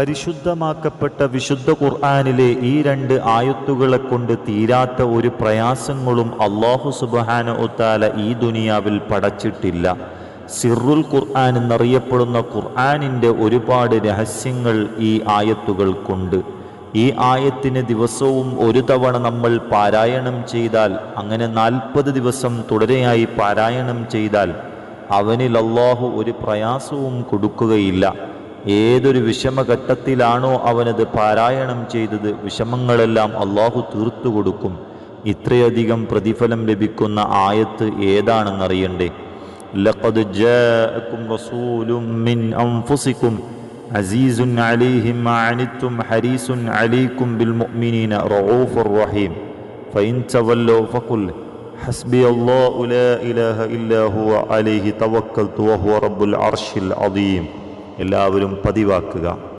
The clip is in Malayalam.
പരിശുദ്ധമാക്കപ്പെട്ട വിശുദ്ധ ഖുർആാനിലെ ഈ രണ്ട് ആയത്തുകളെ കൊണ്ട് തീരാത്ത ഒരു പ്രയാസങ്ങളും അള്ളാഹു സുബാന ഒത്താല ഈ ദുനിയാവിൽ പടച്ചിട്ടില്ല. സിറുൽ ഖുർആൻ എന്നറിയപ്പെടുന്ന ഖുർആാനിന്റെ ഒരുപാട് രഹസ്യങ്ങൾ ഈ ആയത്തുകൾക്കുണ്ട് ഈ ആയത്തിന് ദിവസവും ഒരു തവണ നമ്മൾ പാരായണം ചെയ്താൽ അങ്ങനെ നാൽപ്പത് ദിവസം തുടരെയായി പാരായണം ചെയ്താൽ അവനിൽ അള്ളാഹു ഒരു പ്രയാസവും കൊടുക്കുകയില്ല. ഏതൊരു വിഷമഘട്ടത്തിലാണോ അവനത് പാരായണം ചെയ്തത് വിഷമങ്ങളെല്ലാം അള്ളാഹു തീർത്തു കൊടുക്കും. ഇത്രയധികം പ്രതിഫലം ലഭിക്കുന്ന ആയത്ത് ഏതാണെന്നറിയണ്ടേ? ലഖദ് മിൻ അൻഫുസിക്കും അലൈഹിം അനിത്തും ബിൽ മുഅ്മിനീന റഊഫുർ റഹീം. ഫഖുൽ ലാ ഇലാഹ ഹുവ അലൈഹി തവക്കൽതു റബ്ബുൽ അർശിൽ എല്ലാവരും പതിവാക്കുക.